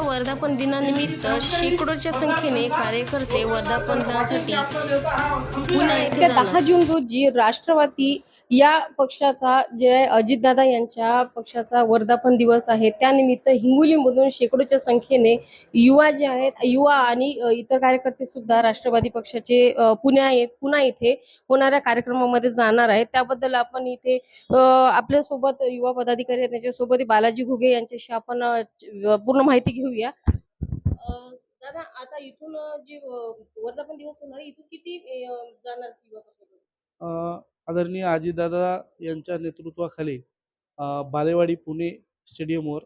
वर्धापन दिनानिमित्त शेकडोच्या संख्येने कार्यकर्ते वर्धापन दिनासाठी पुन्हा येथे येत्या जाणार. दहा जून रोजी राष्ट्रवादी या पक्षाचा जे अजितदादा यांच्या पक्षाचा वर्धापन दिवस आहे. त्यानिमित्त हिंगोलीमधून शेकडोच्या संख्येने युवा जे आहेत युवा आणि इतर कार्यकर्ते सुद्धा राष्ट्रवादी पक्षाचे पुण्या पुन्हा इथे होणाऱ्या कार्यक्रमामध्ये जाणार आहेत. त्याबद्दल आपण इथे आपल्यासोबत युवा पदाधिकारी आहेत त्याच्यासोबत बालाजी घुगे यांच्याशी आपण पूर्ण माहिती घेऊया. दादा आता इथून जे वर्धापन दिवस होणार इथून किती जाणार युवा आदरणीय आजीदादा यांच्या नेतृत्वाखाली बालेवाडी पुणे स्टेडियमवर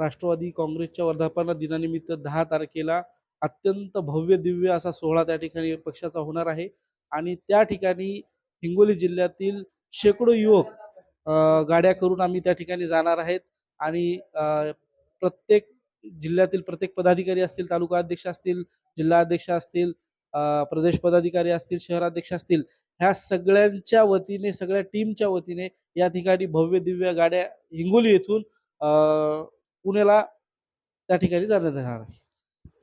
राष्ट्रवादी काँग्रेसच्या वर्धापना दिनानिमित्त दहा तारखेला अत्यंत भव्य दिव्य असा सोहळा त्या ठिकाणी पक्षाचा होणार आहे. आणि त्या ठिकाणी हिंगोली जिल्ह्यातील शेकडो युवक गाड्या करून आम्ही त्या ठिकाणी जाणार आहेत. आणि प्रत्येक जिल्ह्यातील प्रत्येक पदाधिकारी असतील तालुका अध्यक्ष असतील जिल्हा अध्यक्ष असतील प्रदेश पदाधिकारी असतील शहराध्यक्ष असतील ह्या सगळ्यांच्या वतीने सगळ्या टीमच्या वतीने या ठिकाणी भव्य दिव्य गाड्या हिंगोली येथून पुण्याला त्या ठिकाणी जाण्यात येणार आहे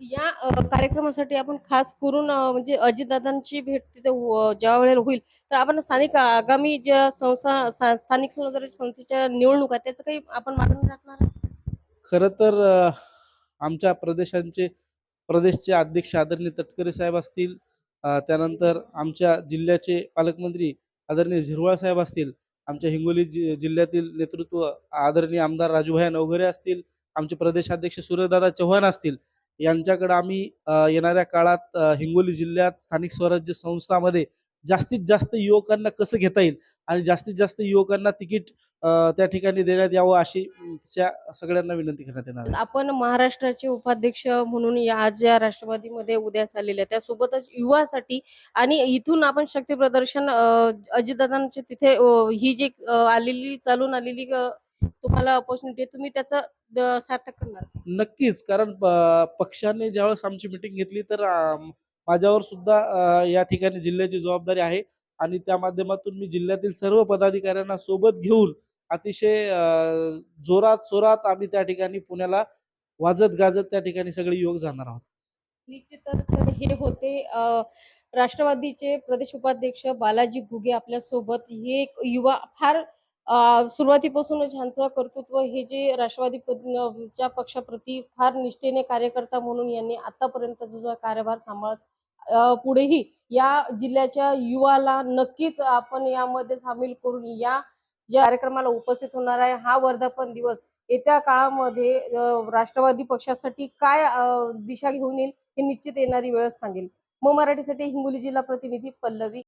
या कार्यक्रमासाठी आपण खास करून म्हणजे अजितदादांची भेट तिथे हो- ज्या वेळेला होईल तर आपण स्थानिक आगामी ज्या संस्था स्थानिक स्वराज्य संस्थेच्या निवडणूक आहेत त्याचं काही आपण मागणी राखणार? खरं तर आमच्या प्रदेशांचे प्रदेशचे अध्यक्ष आदरणीय तटकरे साहेब असतील त्यानंतर आमच्या जिल्ह्याचे पालकमंत्री आदरणीय झिरवाळ साहेब असतील आमच्या हिंगोली जि जिल्ह्यातील नेतृत्व आदरणीय आमदार राजूभाई नवघरे असतील आमचे प्रदेशाध्यक्ष सूर्यदादा चव्हाण असतील यांच्याकडे आम्ही येणाऱ्या काळात हिंगोली जिल्ह्यात स्थानिक स्वराज्य संस्थामध्ये जास्तीत जास्त युवकांना कसं घेता येईल? आणि जास्तीत जास्त युवकांना तिकीट त्या ठिकाणी देण्यात यावं अशी सगळ्यांना विनंती करण्यात येणार आपण महाराष्ट्राचे उपाध्यक्ष म्हणून आज या राष्ट्रवादीमध्ये उद्यास आलेले आहेत त्यासोबतच युवासाठी आणि इथून आपण शक्ती प्रदर्शन अजितदादांचे तिथे ही जी आलेली चालून आलेली तुम्हाला ऑपॉर्च्युनिटी तुम्ही त्याचं सार्थक करणार. नक्कीच कारण पक्षाने ज्यावेळेस आमची मिटिंग घेतली तर माझ्यावर सुद्धा या ठिकाणी जिल्ह्याची जबाबदारी आहे आणि त्या माध्यमातून मी जिल्ह्यातील सर्व पदाधिकाऱ्यांना सोबत घेऊन अतिशय जोरात सोरात आम्ही त्या ठिकाणी पुण्याला वाजत गाजत त्या ठिकाणी सगळे योग जाणार आहोत. निश्चितच हे होते राष्ट्रवादीचे प्रदेश उपाध्यक्ष बालाजी घुगे आपल्यासोबत हे एक युवा फार सुरुवातीपासूनच ह्यांचं कर्तृत्व हे जे राष्ट्रवादी च्या पक्षाप्रती फार निष्ठेने कार्यकर्ता म्हणून यांनी आतापर्यंत जो कार्यभार सांभाळत पुढेही या जिल्ह्याच्या युवाला नक्कीच आपण यामध्ये सामील करून या ज्या कार्यक्रमाला उपस्थित होणार आहे हा वर्धापन दिवस येत्या काळामध्ये राष्ट्रवादी पक्षासाठी काय दिशा घेऊन येईल हे निश्चित येणारी वेळच सांगेल. मग मराठीसाठी हिंगोली जिल्हा प्रतिनिधी पल्लवी.